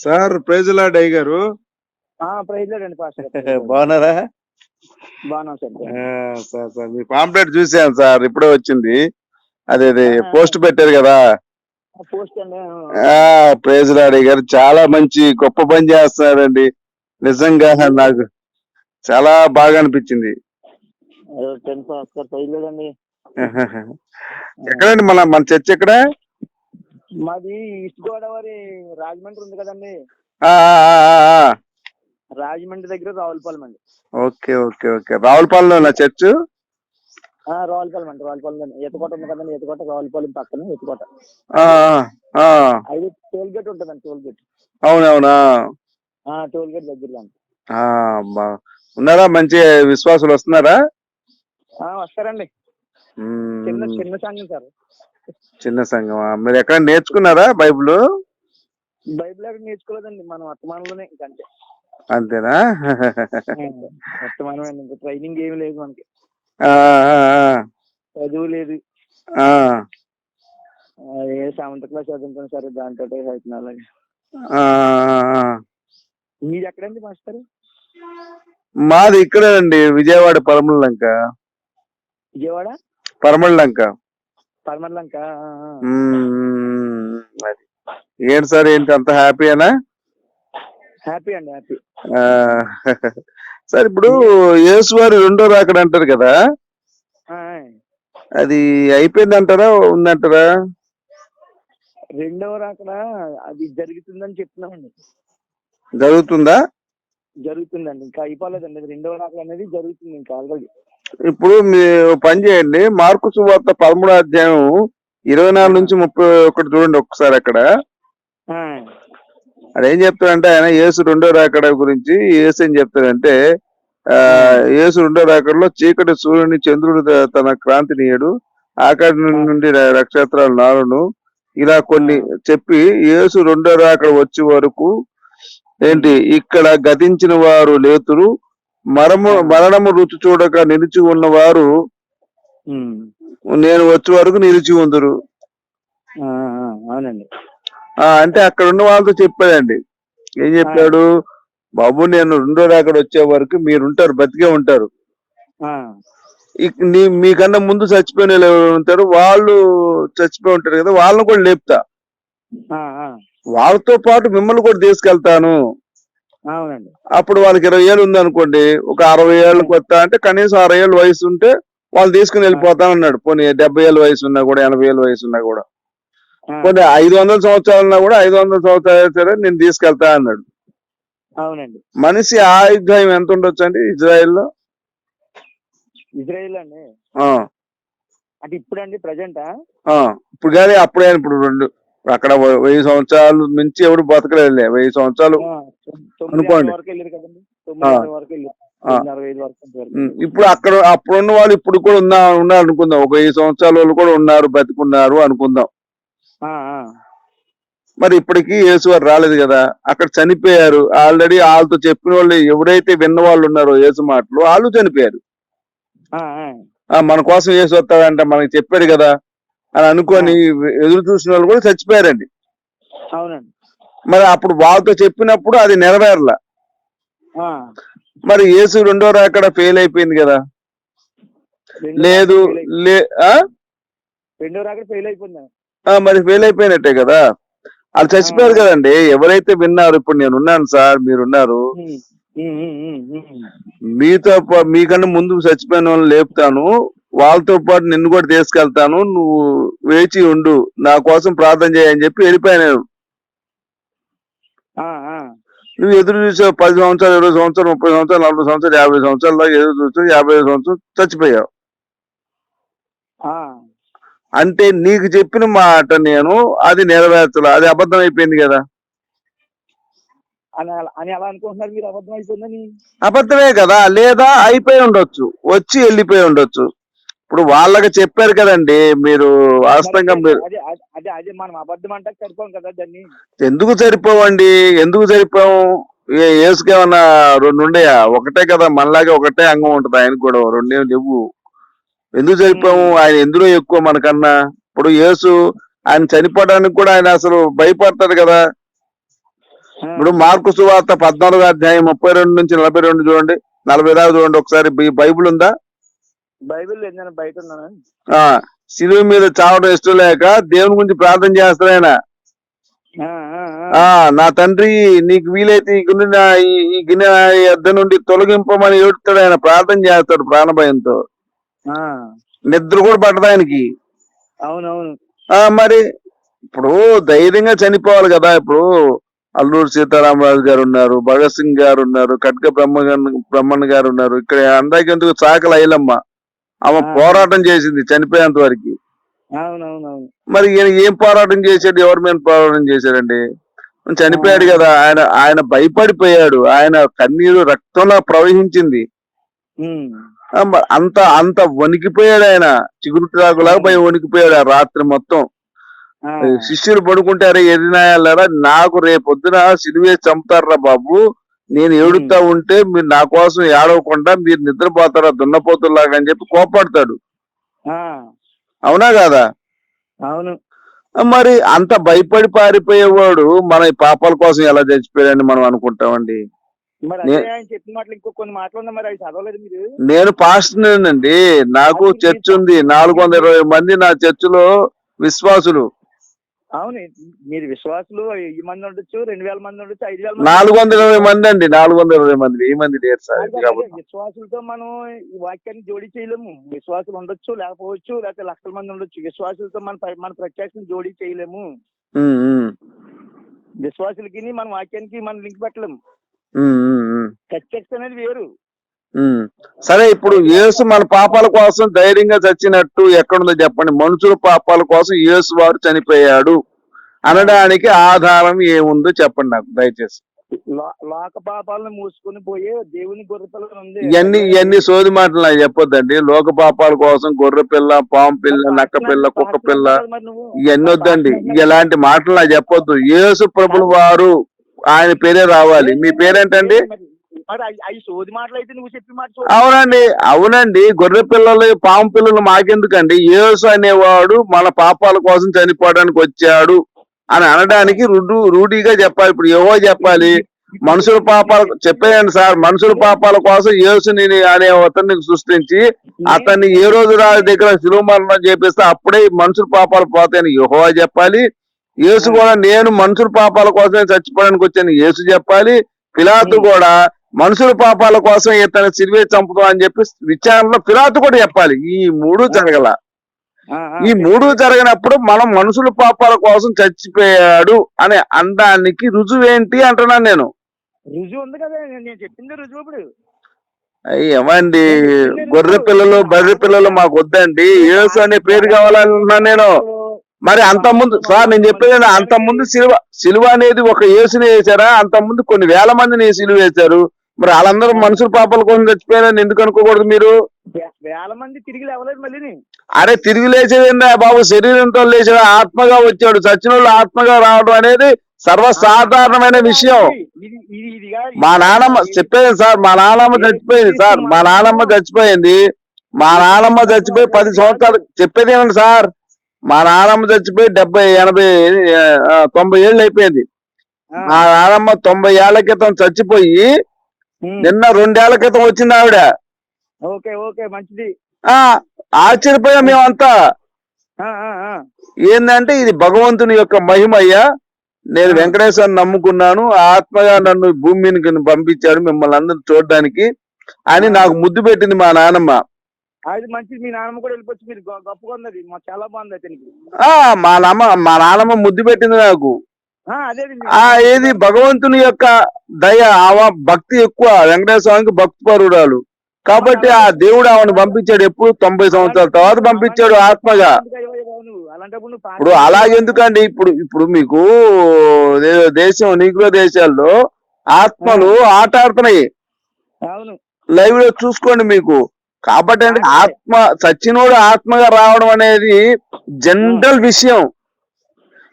Sir ప్రైజ్లా డై గారు. ప్రైజ్ లేదండి పాస్టర్ గారు. బాగున్నారా? బాగున్నాం సార్ ఆ, సార్ మీ పాంప్లెట్ చూసాను సార్ ఇప్పుడే వచ్చింది. అదే అదే. పోస్ట్ పెట్టారు కదా. పోస్ట్ అండి ఆ. ప్రైజ్ లాడీ గారు చాలా మంచి గొప్ప పని చేస్తున్నారండి. నిజంగా నాకు చాలా బాగా అనిపించింది. ఎక్కడండి మన మన చర్చ్ ఎక్కడ? మాది ఈస్ట్ గోదావరి రాజమండ్రి ఉంది కదండి. రాజమండ్రి దగ్గర రావులపాలెం అండి. Okay okay okay. రావులపాలెంలో నా చర్చ్? ఆ, రావులపాలెం అండి రావులపాలెం ఎత్తుకోట ఉంది కదండి ఎత్తుకోట రావులపాలెం పక్కన ఎత్తుకోట. అది టోల్ గేట్ ఉంటుందండి టోల్ గేట్. అవునవునా? ఆ టోల్ గేట్ దగ్గర ఉన్నారా? మంచి విశ్వాసులు వస్తున్నారా? ఆ, వస్తారండి. చిన్న చిన్న సంఘం సార్. చిన్న సంఘమా మీరు ఎక్కడ నేర్చుకున్నారా బైబిల్? బైబిల్ ఎక్కడ నేర్చుకోలేదండి. మన వర్తమానంలోనే ఇంకంతే అంతేనా? వర్తమానం ఇంకా ట్రైనింగ్ ఏమి లేదు మనకి. చదువు లేదు. ఏ సెవెంత్ క్లాస్ చదువుతాను సరే దాంతో అవుతుంది అలాగే. మీది ఎక్కడండి మాస్టర్? మాది ఇక్కడేనండి. విజయవాడ పరమల లంక. విజయవాడ? పరమల లంక. పరమర్లంక మ్మ్. అది ఏంటి సార్ ఏంటి అంత హ్యాపీనా హ్యాపీ అండి హ్యాపీ సార్ ఇప్పుడు యేసు వారి రెండో రాకడ అంటారు కదా? అది అయిపోయింది అంటారా ఉందంటారా? రెండవ రాకడ అది జరుగుతుందని చెప్తున్నామండి. జరుగుతుందా? జరుగుతుందండి ఇంకా అయిపోలేదండి. రెండవ రాకడ అనేది జరుగుతుంది ఇంకా ఆల్రెడీ ఇప్పుడు మీరు పని చేయండి. మార్కు సువార్త పదమూడో అధ్యాయం ఇరవై నాలుగు నుంచి ముప్పై ఒకటి చూడండి ఒక్కసారి అక్కడ. అది చెప్తాడంటే ఆయన యేసు రెండో రాకడ గురించి యేసు ఏం చెప్తాడంటే ఆ యేసు రెండో రాకడలో చీకటి సూర్యుని చంద్రుడు తన క్రాంతినీయడు ఆకాశం నుండి ర- నక్షత్రాలు నాలును. ఇలా కొన్ని చెప్పి యేసు రెండో రాకడ వచ్చే వరకు ఏంటి? ఇక్కడ గతించిన వారు లేతురు మరము మరణము రుచి చూడక నిలిచి ఉన్నవారు ఉమ్. నేను వచ్చే వరకు నిలిచి ఉందరు. అవునండి. అంటే అక్కడ ఉన్న వాళ్ళతో చెప్పాడండి. ఏం చెప్పాడు? బాబు నేను రెండో రాకడ వచ్చే వరకు మీరు ఉంటారు. బతికే ఉంటారు మీకన్నా ముందు చచ్చిపోయిన ఉంటారు? వాళ్ళు చచ్చిపోయి ఉంటారు కదా వాళ్ళని కూడా లేపుతా. వాళ్ళతో పాటు మిమ్మల్ని కూడా తీసుకెళ్తాను. అప్పుడు వాళ్ళకి ఇరవై ఏళ్ళు ఉంది అనుకోండి ఒక అరవై ఏళ్ళకి వస్తా అంటే కనీసం అరవై ఏళ్ళ వయసు ఉంటే వాళ్ళు తీసుకుని వెళ్ళిపోతాను అన్నాడు. పోనీ డెబ్బై ఏళ్ళ వయసు ఉన్నా కూడా ఎనభై ఏళ్ళ వయసు ఉన్నా కూడా. పోనీ ఐదు వందల సంవత్సరాలు ఉన్నా కూడా ఐదు వందల సంవత్సరాలు సరే నేను తీసుకెళ్తా అన్నాడు. అవునండి. మనిషి ఆయుర్దాయం ఎంత ఉండొచ్చు అండి ఇజ్రాయెల్లో? ఇజ్రాయిల్ అండి? ఆ, అంటే ఇప్పుడు అండి ప్రజెంటా? ఆ, ఇప్పుడు కానీ అప్పుడే ఇప్పుడు రెండు అక్కడ వెయ్యి సంవత్సరాలు మించి ఎవడు బతకలేదులే. వెయ్యి సంవత్సరాలు అనుకోండి. ఇప్పుడు అక్కడ అప్పుడున్న వాళ్ళు ఇప్పుడు కూడా ఉన్నా ఉన్నారు అనుకుందాం. ఒక వెయ్యి సంవత్సరాల వాళ్ళు కూడా ఉన్నారు బతికున్నారు అనుకుందాం. మరి ఇప్పటికీ యేసు వారు రాలేదు కదా? అక్కడ చనిపోయారు. ఆల్రెడీ వాళ్ళతో చెప్పిన వాళ్ళు ఎవరైతే విన్న వాళ్ళు ఉన్నారో యేసు మాటలు వాళ్ళు చనిపోయారు. మన కోసం యేసు వస్తాడంట మనకి చెప్పాడు కదా. అని అనుకొని ఎదురు చూసిన వాళ్ళు కూడా చచ్చిపోయారండి. అవునండి. మరి అప్పుడు వాళ్ళతో చెప్పినప్పుడు అది నెరవేరలా. మరి యేసు రెండో రాకడ ఫెయిల్ అయిపోయింది కదా? లేదు? రెండో రాకడ ఫెయిల్ అయిపోయింది. మరి ఫెయిల్ అయిపోయినట్టే కదా? వాళ్ళు చచ్చిపోయారు కదండి. ఎవరైతే విన్నారు ఇప్పుడు నేను ఉన్నాను సార్ మీరున్నారు. మీతో మీకన్నా ముందు చచ్చిపోయిన వాళ్ళని లేపుతాను. వాళ్ళతో పాటు నిన్ను కూడా తీసుకెళ్తాను. నువ్వు వేచి ఉండు. నా కోసం ప్రార్థన చేయని చెప్పి వెళ్ళిపోయాను. నువ్వు ఎదురు చూసావు పది సంవత్సరాలు ఇరవై సంవత్సరాలు ముప్పై సంవత్సరాలు నలభై సంవత్సరాలు యాభై సంవత్సరాల ఎదురు చూస్తూ యాభై ఐదు సంవత్సరాలు చచ్చిపోయావు. అంటే నీకు చెప్పిన మాట నేను అది నెరవేర్చలే. అది అబద్ధం అయిపోయింది కదా. అని అలా- అని ఎలా అనుకుంటున్నారు మీరు అబద్ధం అయిపోయిందని? అబద్ధమే కదా. లేదా అయిపోయి ఉండొచ్చు. వచ్చి వెళ్ళిపోయి ఉండొచ్చు. ఇప్పుడు వాళ్ళకి చెప్పారు కదండి మీరు వాస్తవంగా మరి అదే అదే- మనం అబద్ధం అంటే సరిపోం కదా దాన్ని. ఎందుకు సరిపోవండి? ఎందుకు సరిపోవు ఏసుకేమన్నా రెండు ఉండయా? ఒకటే కదా మనలాగే ఒకటే అంగం ఉంటుంది ఆయన కూడా రెండేం లేవు. ఎందుకు సరిపోవు ఆయన ఎందులో ఎక్కువ మనకన్నా? ఇప్పుడు యేసు ఆయన చనిపోవడానికి కూడా ఆయన అసలు భయపడతాడు కదా. ఇప్పుడు మార్కు సువార్త పద్నాలుగు అధ్యాయం ముప్పై రెండు నుంచి నలభై రెండు చూడండి. నలభై దాకా చూడండి. ఒకసారి బైబిల్ ఉందా? బైబిల్ బయట ఉన్నాను ఆ శిలువ మీద చావడం ఇష్టం లేక దేవుని గురించి ప్రార్థన చేస్తాడు ఆయన. ఆ, నా తండ్రి నీకు వీలైతే ఈ నా- ఈ- గిన్నె నా యొద్ద నుండి తొలగింపమని ఏడుతాడు ఆయన. ప్రార్థన చేస్తాడు ప్రాణభయంతో. ఆ, నిద్ర కూడా పట్టదు ఆయనకి. అవునవును. ఆ మరి ఇప్పుడు ధైర్యంగా చనిపోవాలి కదా ఇప్పుడు. అల్లూరు సీతారామరాజు గారు ఉన్నారు భగత్ సింగ్ గారు ఉన్నారు కట్క బ్రహ్మ బ్రహ్మణ్ గారు ఉన్నారు. ఇక్కడ అందరికెందుకు చాకలి ఐలమ్మ ఆమె. పోరాటం చేసింది చనిపోయేంత వరకు. మరి ఈయన ఏం పోరాటం చేశాడు? ఎవరి మీద పోరాటం చేశాడండి? చనిపోయాడు కదా ఆయన ఆయన భయపడిపోయాడు. ఆయన కన్నీరు రక్తంలో ప్రవహించింది. అంత అంత వణికిపోయాడు ఆయన. చిగురుటాకులాగా పోయి వణికిపోయాడు ఆ రాత్రి మొత్తం. శిష్యులు పడుకుంటారా ఎదినాయాలరా నాకు రేపొద్దున సిలువే చంపుతారా బాబు. నేను ఏడుతా ఉంటే మీరు నా కోసం ఏడవకుండా మీరు నిద్రపోతారా దున్నపోతులాగా అని చెప్పి కోపడతాడు అవునా కాదా? అవును. మరి అంత భయపడి పారిపోయేవాడు మన ఈ పాపాల కోసం ఎలా చచ్చిపోయాడని మనం అనుకుంటామండి? నేను పాస్టర్నేనండి నాకు చర్చ్ ఉంది నాలుగు వందల ఇరవై మంది నా చర్చిలో విశ్వాసులు. అవును మీరు విశ్వాసులు వెయ్యి మంది ఉండొచ్చు రెండు వేల మంది ఉండొచ్చు ఐదు వేల నాలుగు వందల ఇరవై మంది అండి నాలుగు వందల ఇరవై మంది వెయ్యి మంది లేరు సార్ విశ్వాసులతో మనం ఈ వాక్యాన్ని జోడి చేయలేము. విశ్వాసులు ఉండొచ్చు లేకపోవచ్చు లేకపోతే లక్షల మంది ఉండొచ్చు. విశ్వాసులతో మన మన ప్రత్యక్షం జోడి చేయలేము. విశ్వాసులకి మన వాక్యానికి మనం లింక్ పెట్టలేము. ప్రత్యక్ష అనేది వేరు. సరే ఇప్పుడు యేసు మన పాపాల కోసం ధైర్యంగా చచ్చినట్టు ఎక్కడుందో చెప్పండి. మనుషుల పాపాల కోసం యేసు వారు చనిపోయాడు అనడానికి ఆధారం ఏముందో చెప్పండి నాకు దయచేసి. లోక పాపాలను మూసుకొని పోయే దేవుని గొర్రెపిల్ల ఉంది. ఇవన్నీ ఇవన్నీ సోది మాటలు నాకు చెప్పొద్దండి. లోక పాపాల కోసం గొర్రె పిల్ల పాము పిల్ల నక్క పిల్ల కుక్క పిల్ల ఇవన్నీ వద్దండి. ఇలాంటి మాటలు నాకు చెప్పొద్దు. యేసు ప్రభుల వారు ఆయన పేరే రావాలి. మీ పేరేంటండి? మరి- అవి- సోది మాటలు అయితే నువ్వు మాట అవునండి అవునండి. గొర్రె పిల్లలు పాము పిల్లలు మాకెందుకండి? యేసు అనేవాడు మన పాపాల కోసం చనిపోవడానికి వచ్చాడు అని అనడానికి రుడు రూఢీగా చెప్పాలి. ఇప్పుడు ఏవో చెప్పాలి మనుషుల పాపాల చెప్పేయండి సార్. మనుషుల పాపాల కోసం యేసుని అనే అతన్ని సృష్టించి అతన్ని ఏ రోజు రాజు దగ్గర శిలువ మరణం చేపిస్తే అప్పుడే మనుషుల పాపాలు పోతాయని యుహో చెప్పాలి. యేసు కూడా నేను మనుషుల పాపాల కోసమే చచ్చిపోవడానికి వచ్చాను యేసు చెప్పాలి. పిలాతు కూడా మనుషుల పాపాల కోసం ఇతను సిరివే చంపుతాం అని చెప్పి విచారణలో పిలాతు కూడా చెప్పాలి. ఈ మూడు జరగల. ఈ మూడు జరిగినప్పుడు మనం మనుషుల పాపాల కోసం చచ్చిపోయాడు అనే అందానికి రుజువేంటి అంటున్నాను నేను. రుజువు ఉంది కదా నేను నేను చెప్పింది రుజువు ఇప్పుడు. ఏమండి గొర్రె పిల్లలు బర్రె పిల్లలు మాకు వద్దండి. యేసు అనే పేరు కావాలనుకున్నాను నేను. మరి అంత ముందు సార్ నేను చెప్పేది అంత ముందు సిలువ సిలువ అనేది ఒక యేసుని వేశారా? అంత ముందు కొన్ని వేల మందిని సిలువ వేశారు. మరి వాళ్ళందరూ మనుషుల పాపాల కోసం చచ్చిపోయారని ఎందుకు అనుకోకూడదు మీరు? వేల మంది తిరిగి లేవలేదు మళ్ళీ అరే తిరిగి లేచేదేందా బాబు? శరీరంతో లేచిన ఆత్మగా వచ్చాడు. చచ్చిన వాళ్ళు ఆత్మగా రావడం అనేది సర్వసాధారణమైన విషయం. మా నాన్నమ్మ చెప్పేది సార్ మా నాన్నమ్మ చచ్చిపోయింది సార్. మా నాన్నమ్మ చచ్చిపోయింది. మా నాన్నమ్మ చచ్చిపోయి పది సంవత్సరాలు చెప్పేది ఏమండి సార్? మా నాన్నమ్మ చచ్చిపోయి డెబ్బై ఎనభై తొంభై ఏళ్ళు అయిపోయింది. మా నాన్నమ్మ తొంభై ఏళ్ళ క్రితం చచ్చిపోయి నిన్న రెండేళ్ళ క్రితం వచ్చింది ఆవిడ. ఓకే ఓకే మంచిది. ఆ ఆశ్చర్యపోయాం మేమంతా. ఏంటంటే ఇది భగవంతుని యొక్క మహిమయ్య. నేను వెంకటేశ్వరం నమ్ముకున్నాను. ఆ ఆత్మగా నన్ను భూమి మీదకి పంపించాడు మిమ్మల్ని అందరూ చూడడానికి. అని నాకు ముద్దు పెట్టింది మా నాన్నమ్మ అది మంచిది. మీ నాన్నమ్మ కూడా వెళ్ళిపోవచ్చు. మీరు గొ- గొప్పగా ఉన్నది. మా చాలా బాగుంది అతనికి. ఆ మా నాన్న మా నాన్నమ్మ ముద్దు పెట్టింది నాకు. ఆ, ఏది భగవంతుని యొక్క దయ ఆమె భక్తి ఎక్కువ వెంకటేశ్వర స్వామికి భక్తి పరుడాలు కాబట్టి ఆ దేవుడు ఆమెను పంపించాడు ఎప్పుడు? తొంభై సంవత్సరాల తర్వాత పంపించాడు ఆత్మగా. ఇప్పుడు అలాగెందుకండి ఇప్పుడు ఇప్పుడు మీకు దేశం నిగ్రో దేశాల్లో ఆత్మలు ఆట ఆడుతున్నాయి లైవ్లో చూసుకోండి మీకు. కాబట్టి అంటే ఆత్మ చచ్చినోడు ఆత్మగా రావడం అనేది జనరల్ విషయం.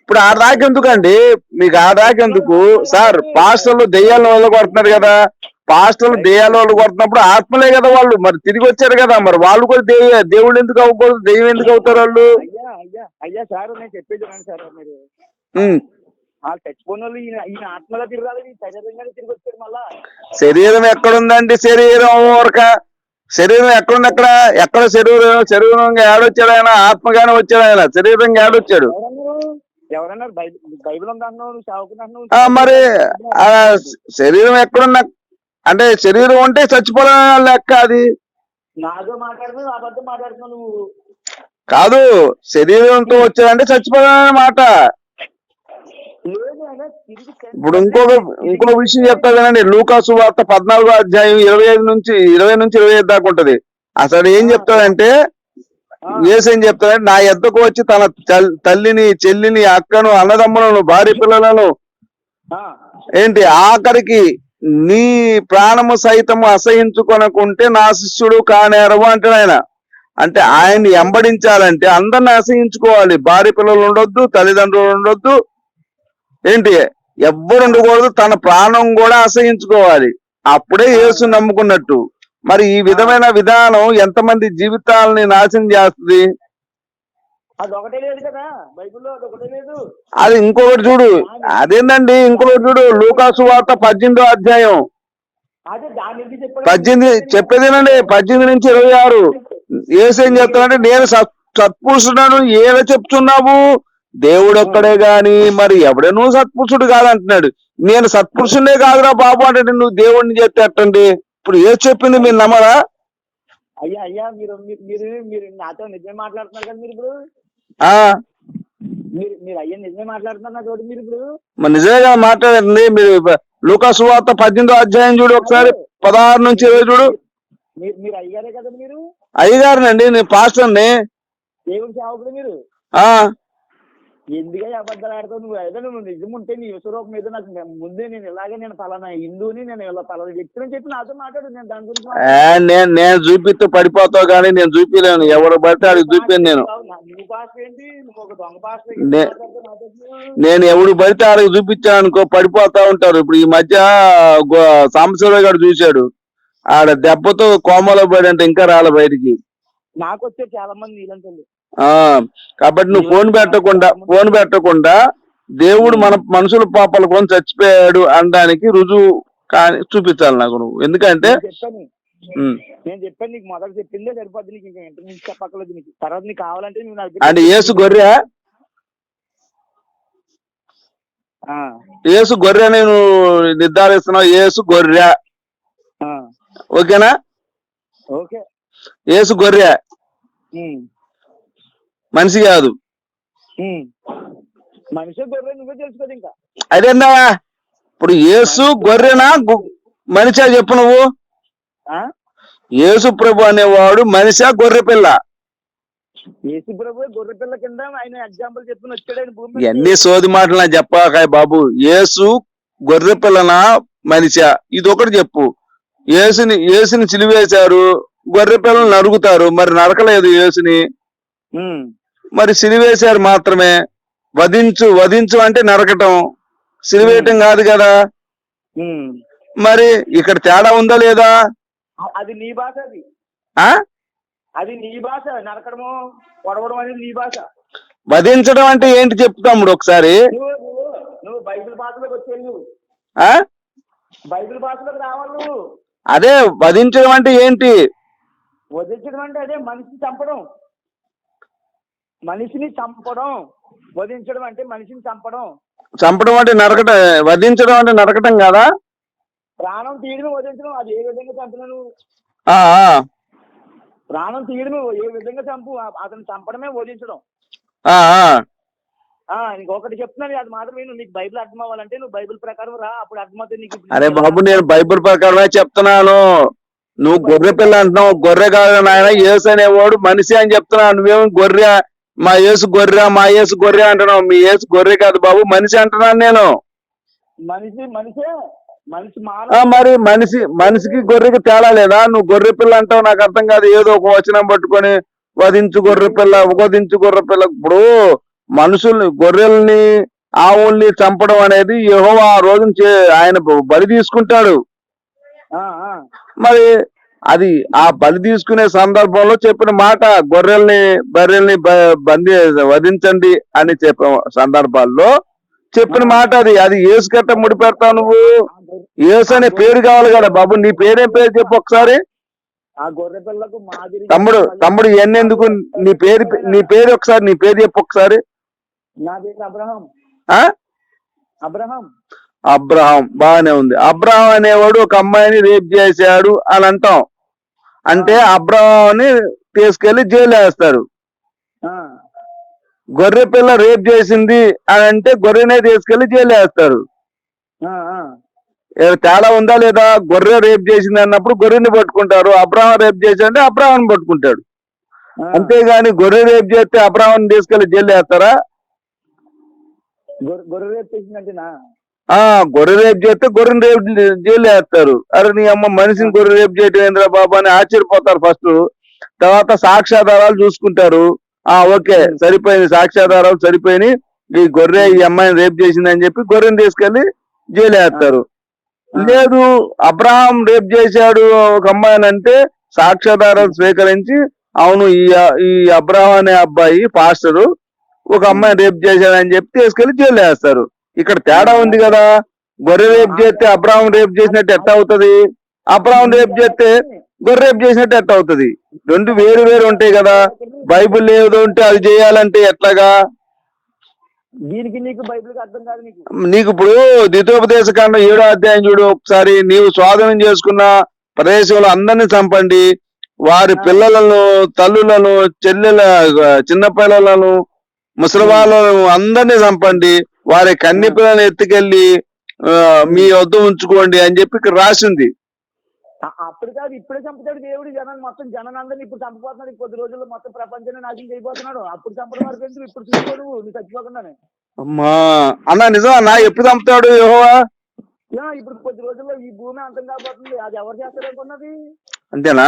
ఇప్పుడు ఆ దాకెందుకండి మీకు ఆ దాకెందుకు సార్ పాస్టర్లు దెయ్యాలను వెళ్ళగొడుతున్నారు కదా. పాస్టర్లు దెయ్యాలు వాళ్ళు కొడుతున్నప్పుడు ఆత్మలే కదా వాళ్ళు. మరి తిరిగి వచ్చారు కదా మరి వాళ్ళు కూడా దేవ దేవుడు ఎందుకు అవ్వకూడదు? దెయ్యం ఎందుకు అవుతారు వాళ్ళు? అయ్యా సార్ నేను చెప్పేది సార్ మీరు. వాళ్ళు శరీరం ఎక్కడుందండి శరీరం ఊరక? శరీరం ఎక్కడుంది ఎక్కడ? ఎక్కడ శరీరం? శరీరంగా ఏడొచ్చాడు ఆయన? ఆత్మగానే వచ్చాడు ఆయన. శరీరంగా ఏడొచ్చాడు? ఎవరన్నారు బైబిల్ మరి ఆ శరీరం ఎక్కడున్న అంటే శరీరం ఉంటే చచ్చిపోవడం లెక్క అది. నాతో మాట్లాడుతున్నావు అబద్ధం మాట్లాడుతున్నావు నువ్వు. కాదు శరీరంతో వచ్చాడంటే చచ్చిపోవడం మాట. ఇప్పుడు ఇంకొక ఇంకొక విషయం చెప్తా కదండి లూకాసు వార్త పద్నాలుగో అధ్యాయం ఇరవై ఐదు నుంచి ఇరవై నుంచి ఇరవై ఐదు దాకా ఉంటది. అసలు ఏం చెప్తాడంటే ఏం చెప్తాడంటే నా ఎద్దకు వచ్చి తన తల్- తల్లిని చెల్లిని అక్కను అన్నదమ్ములను భార్య పిల్లలను ఏంటి? ఆఖరికి నీ ప్రాణము సైతము అసహించుకొనకుంటే నా శిష్యుడు కానేరవు అంటాడు ఆయన. అంటే ఆయన్ని ఎంబడించాలంటే అందరిని అసహించుకోవాలి. భార్య పిల్లలు ఉండొద్దు తల్లిదండ్రులు ఉండొద్దు. ఏంటి? ఎవ్వరు ఉండకూడదు తన ప్రాణం కూడా అసహించుకోవాలి. అప్పుడే యేసు నమ్ముకున్నట్టు. మరి ఈ విధమైన విధానం ఎంతమంది జీవితాలని నాశనం చేస్తుంది? అది ఇంకొకటి చూడు అదేందండి? ఇంకొకటి చూడు లూకాసు వార్త పద్దెనిమిదో అధ్యాయం. పద్దెనిమిది చెప్పేదేనండి పద్దెనిమిది నుంచి ఇరవై ఆరు. ఏసు చెప్తానంటే నేను సత్ సత్పురుషుడను ఏదో చెప్తున్నావు? దేవుడు ఒక్కడే గాని మరి ఎవడే నువ్వు సత్పురుషుడు కాదంటున్నాడు. నేను సత్పురుషుడే కాదురా బాబు అంటే నువ్వు దేవుడిని చెప్తే అట్టండి ఇప్పుడు ఏసు చెప్పింది మీరు నమ్మరా? అయ్యా అయ్యా మీరు మీరు- మీరు నాతో నిజమే మాట్లాడుతున్నారు కదా మీరు ఇప్పుడు? ఆ. మీరు మీరు అయ్యా నిజమే మాట్లాడుతున్నారు నా తోటి మీరు ఇప్పుడు? మరి నిజమే మాట్లాడండి మీరు లూకాసు వార్త పద్దెనిమిదో అధ్యాయం చూడు ఒకసారి పదహారు నుంచి ఇరవై చూడు. మీరు మీరు అయ్యారే కదా మీరు? అయ్యగారినండి నేను పాస్టర్ని. దేవుడి సేవకుడు మీరు? ఆ ఎందుకయ్యా అబద్ధాలు ఆడతావు? నువ్వు ఏదో నువ్వు నిజం ఉంటే నీ విశ్వరూపం మీద నాకు ముందే నేను ఇలాగే నేను పలానా హిందువుని నేను ఇలా పలానా వ్యక్తిని చెప్పి నాతో మాట్లాడు. నేను దాని గురించి నేను నేను చూపిస్తూ పడిపోతావు కానీ నేను చూపిలేను. ఎవరు పడితే అది చూపాను నేను. నేను ఎవడు పడితే ఆడికి చూపించాను అనుకో పడిపోతా ఉంటారు. ఇప్పుడు ఈ మధ్య సాంబశివరావు గారు చూశాడు. ఆడ దెబ్బతో కోమలో పడి అంటే ఇంకా రాలే బయటికి. నాకు వచ్చే చాలా మంది నీళ్ళంటే కాబట్టి నువ్వు ఫోన్ పెట్టకుండా ఫోన్ పెట్టకుండా దేవుడు మన మనుషుల పాపాల కొని చచ్చిపోయాడు అనడానికి రుజువు కానీ చూపించాలి నాకు నువ్వు. ఎందుకంటే నేను చెప్పాను. నేను నీకు మొదట చెప్పిందే సరిపోద్ది నీకు ఇంకా ఇంటర్ నుంచి చెప్పక్కర్లేదు నీకు. తర్వాత నీకు కావాలంటే నువ్వు నాకు అంటే ఏసు గొర్రె? ఆ, ఏసు గొర్రె నువ్వు నిర్ధారిస్తున్నావు ఏసు గొర్రె. ఓకేనా? ఓకే. ఏసు గొర్రె. మనిషి కాదు. మనిషి గొర్రె నువ్వే తెలుసుకోదు ఇంకా. అదేందా ఇప్పుడు ఏసు గొర్రెనా మనిషా చెప్పు నువ్వు. యేసు ప్రభు అనేవాడు మనిషా గొర్రె పిల్ల. యేసు ప్రభు గొర్రె పిల్ల కింద ఆయన ఎగ్జాంపుల్ చెప్పుకుని వచ్చాడు భూమి. ఇవన్నీ సోది మాటలు నాకు చెప్పాకాయ బాబు. యేసు గొర్రె పిల్లనా మనిషా? ఇది ఒకటి చెప్పు. యేసుని యేసుని సిలివేశారు గొర్రె పిల్లలు నరుగుతారు మరి నరకలేదు యేసుని. ఉమ్, మరి సిలివేశారు మాత్రమే. వధించు వధించు అంటే నరకటం. సిలివేయటం కాదు కదా. మరి ఇక్కడ తేడా ఉందా లేదా? అది నీ భాష అది. ఆ? అది నీ భాష. నరకడము పొడవడం అనేది నీ భాష. వధించడం అంటే ఏంటి చెప్పు తమ్ముడు ఒకసారి. నువ్వు బైబిల్ భాషలోకి వచ్చేది బైబిల్ భాషలోకి రావాలి నువ్వు. అదే వధించడం అంటే ఏంటి? వధించడం అంటే అదే మనిషిని చంపడం. మనిషిని చంపడం వధించడం అంటే మనిషిని చంపడం. చంపడం అంటే నరకటం వధించడం అంటే నరకటం కాదా? ప్రాణం తీయడం వధించడం అది ఏ విధంగా ఆ, ప్రాణం తీయడం ఏ విధంగా చంపు అతను చంపడమే వధించడం. ఆ, ఆ. ఆ ఇంకొకటి చెప్తున్నాను అది మాత్రం నువ్వు నీకు బైబిల్ అర్థం అవ్వాలంటే నువ్వు బైబిల్ ప్రకారం రా అప్పుడు అర్థమవుతుంది నీకు అరే బాబు నేను బైబిల్ ప్రకారమే చెప్తున్నాను. నువ్వు గొర్రె పిల్ల అంటున్నావు గొర్రె కాదు నాయన యేసు అనేవాడు మనిషి అని చెప్తున్నావు నువ్వేమో గొర్రె మా యేసు గొర్రె మా యేసు గొర్రె అంటున్నావు. మీ యేసు గొర్రె కాదు బాబు మనిషి అంటున్నాను నేను. మనిషి మనిషే మరి మనిషి మనిషికి గొర్రెకి తేడా లేదా? నువ్వు గొర్రె పిల్ల అంటావు నాకు అర్థం కాదు. ఏదో ఒక వచనం పట్టుకొని వధించు గొర్రె పిల్ల వధించు గొర్రె పిల్ల. ఇప్పుడు మనుషుల్ని గొర్రెల్ని ఆవుల్ని చంపడం అనేది యెహోవా ఆ రోజున చే- ఆయన బలి తీసుకుంటాడు. మరి అది ఆ బలి తీసుకునే సందర్భంలో చెప్పిన మాట గొర్రెల్ని బర్రెల్ని బందీ వధించండి అని చెప్పిన సందర్భాల్లో చెప్పిన మాట అది. అది ఏసు కట్ట ముడి పెడతావు నువ్వు. ఏసు అనే పేరు కావాలి కదా బాబు. నీ పేరేం పేరు చెప్పు ఒకసారి. తమ్ముడు తమ్ముడు ఇవన్నీ ఎందుకు నీ పేరు నీ పేరు ఒకసారి నీ పేరు చెప్పు ఒకసారి. నా పేరు అబ్రహం. ఆ? అబ్రహం. అబ్రహాం బాగానే ఉంది. అబ్రహాం అనేవాడు ఒక అమ్మాయిని రేప్ చేశాడు అని అంటాం. అంటే అబ్రహాంని తీసుకెళ్ళి జైలు వేస్తారు. గొర్రె పిల్ల రేప్ చేసింది అని అంటే గొర్రెనే తీసుకెళ్ళి జైలు వేస్తారు. తేడా ఉందా లేదా? గొర్రె రేప్ చేసింది అన్నప్పుడు గొర్రెని పట్టుకుంటారు. అబ్రహాం రేప్ చేశాడంటే అబ్రహాం పట్టుకుంటాడు. అంతేగాని గొర్రె రేప్ చేస్తే అబ్రహాం తీసుకెళ్ళి జైలు వేస్తారా? గొర్రె రేపు చేసిందంటేనా? ఆ గొర్రె రేపు చేస్తే గొర్రెని రేపు జైలు వేస్తారు. అరే నీ అమ్మ మనిషిని గొర్రె రేపు చేయటం ఏంద్రా బాబు అని ఆశ్చర్యపోతారు ఫస్ట్ తర్వాత సాక్ష్యాధారాలు చూసుకుంటారు. ఆ ఓకే సరిపోయింది సాక్ష్యాధారాలు సరిపోయినాయి. ఈ గొర్రె ఈ అమ్మాయిని రేపు చేసిందని చెప్పి గొర్రెని తీసుకెళ్ళి జైలు వేస్తారు. లేదు అబ్రహాం రేప్ చేశాడు ఒక అమ్మాయిని అంటే సాక్ష్యాధారాలు స్వీకరించి అవును ఈ ఈ అబ్రహాం అనే అబ్బాయి పాస్టరు ఒక అమ్మాయిని రేప్ చేశాడని చెప్పి తీసుకెళ్ళి జైలు వేస్తారు. ఇక్కడ తేడా ఉంది కదా. గొర్రె రేప్ చేస్తే అబ్రహాం రేప్ చేసినట్టు ఎట్ట అవుతది? అబ్రహాం రేప్ చేస్తే గొర్రె రేప్ చేసినట్టు ఎట్ట అవుతది? రెండు వేరు వేరు ఉంటాయి కదా. బైబిల్ ఏదో ఉంటే అది చేయాలంటే ఎట్లాగా? దీనికి నీకు అర్థం కాదు నీకు. నీకు ఇప్పుడు ద్వితోపదేశ కాండం ఏడో అధ్యాయం చూడు. ఒకసారి నీవు స్వాధీనం చేసుకున్న ప్రదేశంలో అందరినీ చంపండి. వారి పిల్లలను తల్లులను చెల్లెల చిన్న పిల్లలను ముసలి వాళ్ళను అందరినీ చంపండి. వారి కన్ని పిల్లలను ఎత్తుకెళ్ళి మీ వద్ద ఉంచుకోండి అని చెప్పి ఇక్కడ రాసింది. అప్పుడు కాదు ఇప్పుడే చంపుతాడు దేవుడు. జనాన్ని మొత్తం జనాన్ని ఇప్పుడు చంపబోతున్నాడు కొద్ది రోజుల్లో మొత్తం ప్రపంచాన్ని నాశనం చేయబోతున్నాడు. అప్పుడు చంపడం వరకు ఎందుకు? ఇప్పుడు చూసుకో నువ్వు చచ్చిపోకుండానే. అమ్మా అన్న నిజం అన్న? ఎప్పుడు చంపుతాడు యెహోవా? యా, ఇప్పుడు కొద్ది రోజుల్లో ఈ భూమి అంతం కాబోతుంది. అది ఎవరు చేస్తారు అనుకున్నది అంతేనా?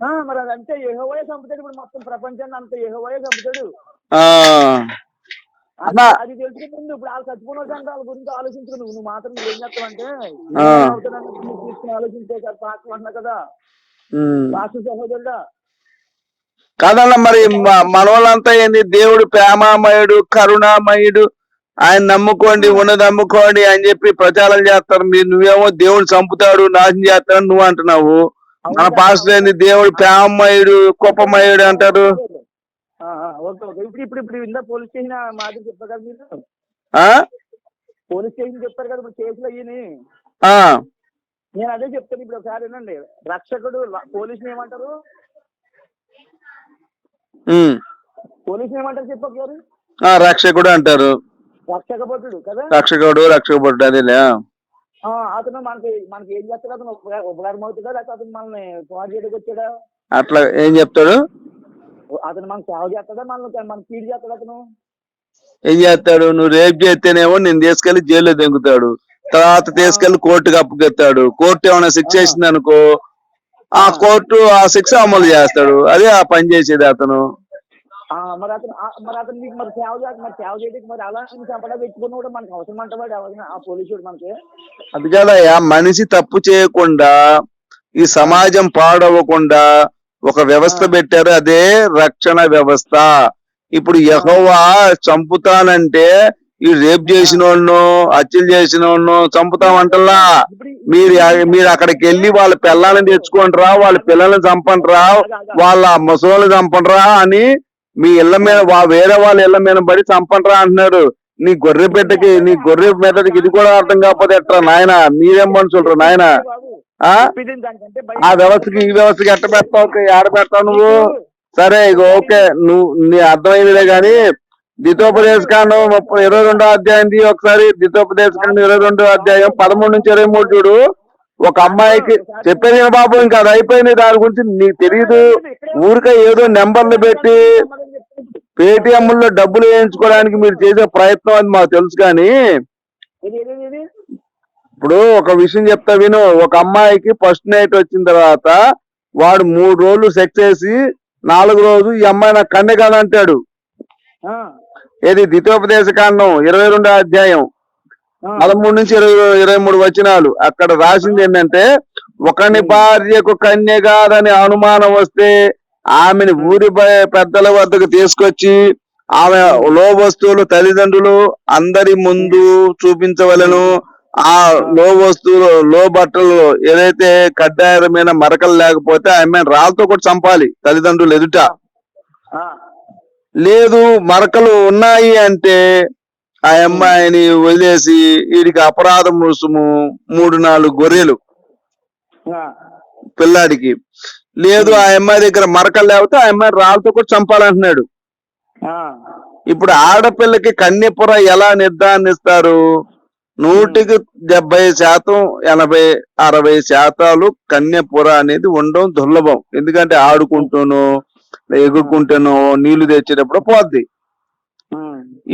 ఆ, మరి అది అంతే యెహోవాయే చంపుతాడు. ఇప్పుడు మొత్తం ప్రపంచాన్ని అంత యెహోవాయే చంపుతాడు. ఆ. అది- అన్నా. తెలుసుకునే ముందు ఇప్పుడు వాళ్ళు చచ్చిపోయిన వాళ్ళ గురించి ఆలోచించుకో నువ్వు మాత్రం ఏం చేస్తావంటే ఆ. తీసుకుని ఆలోచించే కదా పాటలు అంటున్నా కదా. రాష్ట్ర సహోదరుడా. కాదన్న మరి మ- మనోళ్ళంతా ఏంది? దేవుడు ప్రేమామయుడు కరుణామయుడు. ఆయన నమ్ముకోండి ఉన్నది నమ్ముకోండి అని చెప్పి ప్రచారం చేస్తారు. మీరు నువ్వేమో దేవుడు చంపుతాడు నాశనం చేస్తాడు నువ్వు అంటున్నావు. మన పాస్టర్ ఏంది? దేవుడు ప్రేమమయుడు కోపమయుడు అంటారు. Okay okay. ఇప్పుడు ఇప్పుడు ఇప్పుడు ఇందా పోలీస్ స్టేషన్ మాదిరి చెప్పారు కదా మీరు? పోలీస్ స్టేషన్ చెప్పారు కదా ఇప్పుడు కేసులు అయ్యి ఆ. నేను అదే చెప్తాను ఇప్పుడు ఒకసారి వినండి. రక్షకుడు పోలీసుని ఏమంటారు. పోలీసుని ఏమంటారు చెప్పు ఒకసారి? ఆ రక్షకుడు అంటారు. రక్షకభటుడు కదా? రక్షకుడు అదేలే ఆ. ఆ, అతను మనకి మనకి ఏం చేస్తాడు? అతను ఉపకారం ఉపకారం అవుతుందా? లేకపోతే అతను మనల్ని పాడు చేయడానికి వచ్చాడా? అట్లా ఏం చెప్తాడు? అతను మనకు సేవ చేస్తాడా? మనల్ని మన కీడు చేస్తాడు అతను? ఏం చేస్తాడు? నువ్వు రేప్ చేస్తేనేమో నేను తీసుకెళ్ళి జైల్లో దింగుతాడు. తర్వాత తీసుకెళ్ళి కోర్టుకు అప్పుకెత్తాడు కోర్టు ఏమైనా శిక్ష వేసింది అనుకో ఆ కోర్టు ఆ శిక్ష అమలు చేస్తాడు. అదే ఆ పని చేసేది అతను. మరి అతను మరి అతను నీకు మరి సేవ చేస్తాడు మరి సేవ చేయడానికి మరి అలా చంపడా పెట్టుకుని కూడా మనకు అవసరం అంటవాడు ఆ పోలీసుడు మనకి. అది కదయ్యా మనిషి తప్పు చేయకుండా ఈ సమాజం పాడవకుండా ఒక వ్యవస్థ పెట్టారు అదే రక్షణ వ్యవస్థ. ఇప్పుడు యెహోవా చంపుతానంటే ఈ రేప్ చేసిన వాళ్ళను హత్యలు చేసిన వాళ్ళను ఇప్పుడు ఈ- మీరు మీరు అక్కడికి వెళ్ళి వాళ్ళ పిల్లల్ని తెచ్చుకోండి రా వాళ్ళ పిల్లల్ని చంపండి రా వాళ్ళ ముసలోళ్ళు చంపండి రా అని మీ ఇళ్ళ మీద వేరే వాళ్ళ ఇళ్ళ మీద పడి చంపండి రా అంటున్నారు నీ గొర్రె పెట్టకి నీ గొర్రె మెదడుకి ఇది కూడా అర్థం కాకపోతే ఎట్రా నాయన? మీరేం మనుషులు నాయన? ఆ? వ్యవస్థకి ఈ వ్యవస్థకి ఎట్ట పెడతావు? ఆడ పెడతావు నువ్వు? సరే ఇక ఓకే నువ్వు నీ అర్థమైందిలే గాని ద్వితోపదేశ కాండం ముప్పై ఇరవై రెండో అధ్యాయం ఒకసారి. ద్వితోపదేశ కాండం ఇరవై రెండో అధ్యాయం పదమూడు నుంచి ఇరవై మూడు చూడు. ఒక అమ్మాయికి చెప్పేది బాబు ఇంకా అది అయిపోయింది దాని గురించి నీకు తెలియదు ఊరికే ఏదో నెంబర్లు పెట్టి పేటిఎం లో డబ్బులు వేయించుకోవడానికి మీరు చేసే ప్రయత్నం అది మాకు తెలుసు కానీ. ఇప్పుడు ఒక విషయం చెప్తా విను. ఒక అమ్మాయికి ఫస్ట్ నైట్ వచ్చిన తర్వాత వాడు మూడు రోజులు సెక్స్ చేసి నాలుగు రోజు ఈ అమ్మాయి నాకు కన్నె కాదంటాడు ఏది? ద్వితోపదేశ కాండం ఇరవై రెండో అధ్యాయం. పదమూడు నుంచి ఇరవై ఇరవై మూడు వచనాలు. అక్కడ రాసింది ఏంటంటే ఒకని భార్యకు కన్య కాదని అనుమానం వస్తే ఆమెను ఊరి పెద్దల వద్దకు తీసుకొచ్చి ఆమె లో వస్తువులు తల్లిదండ్రులు అందరి ముందు చూపించవలను. ఆ లో వస్తువులు లో బట్టలు ఏదైతే కడ్డాయమైన మరకలు లేకపోతే ఆమె రాళ్ళతో కూడా చంపాలి తల్లిదండ్రులు ఎదుట. లేదు మరకలు ఉన్నాయి అంటే ఆ అమ్మాయిని వదిలేసి వీడికి అపరాధం రుసుము మూడు నాలుగు గొర్రెలు పిల్లాడికి. లేదు ఆ అమ్మాయి దగ్గర మరకలు లేకపోతే ఆ అమ్మాయి రాళ్ళతో కూడా చంపాలంటున్నాడు. ఇప్పుడు ఆడపిల్లకి కన్యపుర ఎలా నిర్ధారణిస్తారు? నూటికి డెబ్బై శాతం ఎనభై అరవై శాతాలు కన్యపుర అనేది ఉండడం దుర్లభం. ఎందుకంటే ఆడుకుంటూనో ఎగురుకుంటూనో నీళ్ళు తెచ్చేటప్పుడు పోద్ది.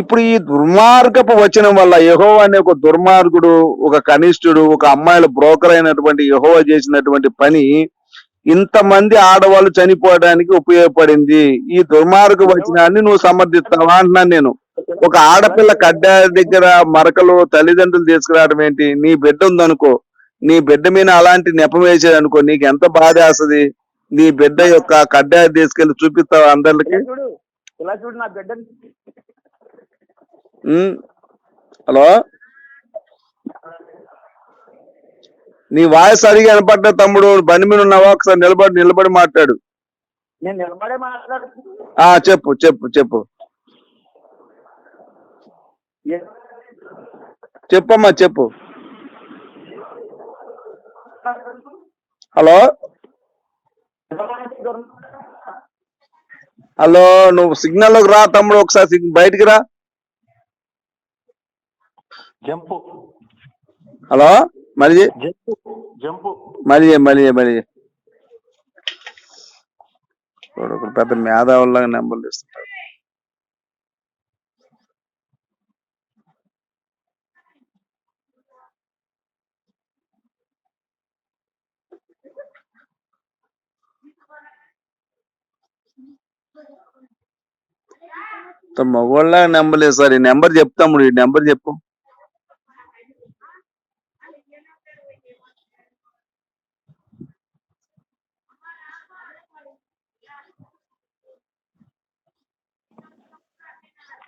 ఇప్పుడు ఈ దుర్మార్గపు వచనం వల్ల యహో అనే ఒక దుర్మార్గుడు ఒక కనిష్ఠుడు ఒక అమ్మాయిల బ్రోకర్ అయినటువంటి యహో చేసినటువంటి పని ఇంతమంది ఆడవాళ్ళు చనిపోవడానికి ఉపయోగపడింది. ఈ దుర్మార్గ వచనాన్ని నువ్వు సమర్థిస్తావా అంటున్నాను నేను. ఒక ఆడపిల్ల కడ్డ దగ్గర మరకలు తల్లిదండ్రులు తీసుకురావడం ఏంటి? నీ బిడ్డ ఉందనుకో నీ బిడ్డ మీద అలాంటి నెపం వేసేది అనుకో నీకు ఎంత బాధ వేస్తుంది? నీ బిడ్డ యొక్క కడ్డ తీసుకెళ్ళి చూపిస్తావా అందరికి. హలో? నీ వాయిస్ సరిగా వినపడ్డ తమ్ముడు. బండి మీద ఉన్నావా? ఒకసారి నిలబడి నిలబడి మాట్లాడు. చెప్పు చెప్పు చెప్పు. చెప్పమ్మా చెప్పు. హలో? హలో నువ్వు సిగ్నల్లోకి రా తమ్ముడు ఒకసారి బయటికి రా. జంపు. హలో? మళ్ళీ? చెయ్. జంపు. మళ్ళీ మళ్ళీ మళ్ళీ చెయ్. చూడు, ఒకడు పెద్ద మేధావుల్లాగా నెంబర్లు ఇస్తుంటారు మగవాళ్ళ నెంబర్ లేదు సార్. ఈ నెంబర్ చెప్తాము ఈ నెంబర్ చెప్పు.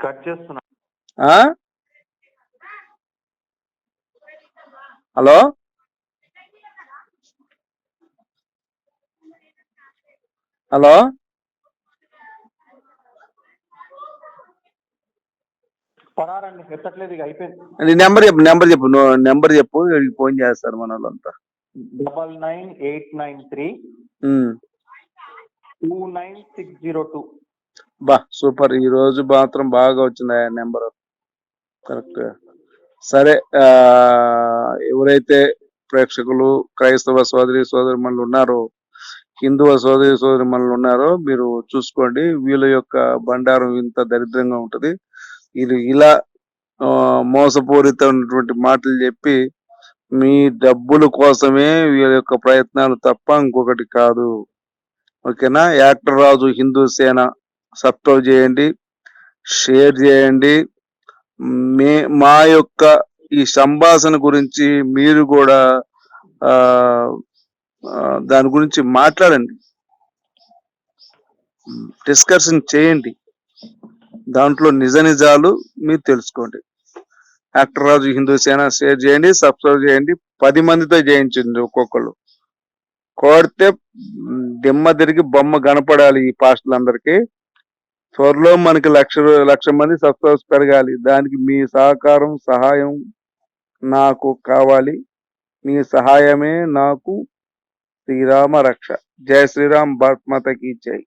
కట్ చేస్తున్నా. ఆ? హలో? హలో? పరారండి ఎత్తట్లేదు ఇక అయిపోయింది. నెంబర్ చెప్పు నెంబర్ చెప్పు నెంబర్ చెప్పు ఫోన్ చేస్తారు మన వాళ్ళంతా double nine eight nine three. Two nine six zero two. బా సూపర్. ఈ రోజు మాత్రం బాగా వచ్చింది ఆ నెంబర్. కరెక్ట్. సరే ఎవరైతే ప్రేక్షకులు క్రైస్తవ సోదరి సోదరి మనులు ఉన్నారో హిందువ సోదరి సోదరి మనులు ఉన్నారో మీరు చూసుకోండి. వీళ్ళ యొక్క బండారం ఇంత దరిద్రంగా ఉంటది. ఇది ఇలా మోసపూరితమైనటువంటి మాటలు చెప్పి మీ డబ్బుల కోసమే వీళ్ళ యొక్క ప్రయత్నాలు తప్ప ఇంకొకటి కాదు. ఓకేనా? యాక్టర్ రాజు హిందూ సేన సబ్స్క్రైబ్ చేయండి షేర్ చేయండి. మే మా యొక్క ఈ సంభాషణ గురించి మీరు కూడా ఆ, దాని గురించి మాట్లాడండి. డిస్కషన్ చేయండి. దాంట్లో నిజ నిజాలు మీరు తెలుసుకోండి. యాక్టర్ రాజు హిందూ సేన షేర్ చేయండి సబ్స్క్రైబ్ చేయండి. పది మందితో చేయించండి ఒక్కొక్కళ్ళు. కోడితే దిమ్మ తిరిగి బొమ్మ కనపడాలి ఈ పాస్టులందరికీ. త్వరలో మనకి లక్ష లక్ష మంది సబ్స్క్రైబ్స్ పెరగాలి. దానికి మీ సహకారం సహాయం నాకు కావాలి. మీ సహాయమే నాకు శ్రీరామ రక్ష. జై శ్రీరామ్ భారత్ మాతకి జై.